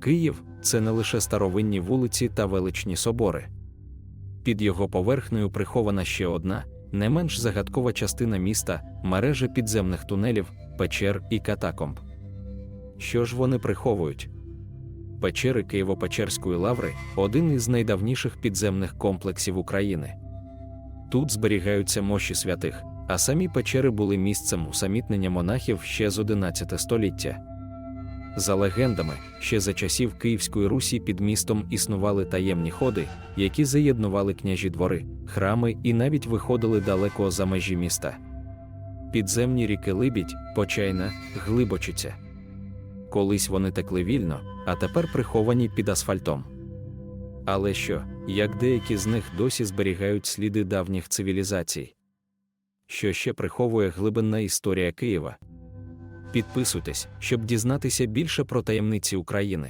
Київ це не лише старовинні вулиці та величні собори. Під його поверхнею прихована ще одна, не менш загадкова частина міста мережа підземних тунелів, печер і катакомб. Що ж вони приховують? Печери Києво-Печерської лаври один із найдавніших підземних комплексів України. Тут зберігаються мощі святих, а самі печери були місцем усамітнення монахів ще з 11 століття. За легендами, ще за часів Київської Русі під містом існували таємні ходи, які заєднували княжі двори, храми і навіть виходили далеко за межі міста. Підземні ріки Либідь, Почайна, Глибочиця. Колись вони текли вільно, а тепер приховані під асфальтом. Але що, як деякі з них досі зберігають сліди давніх цивілізацій? Що ще приховує глибинна історія Києва? Підписуйтесь, щоб дізнатися більше про таємниці України.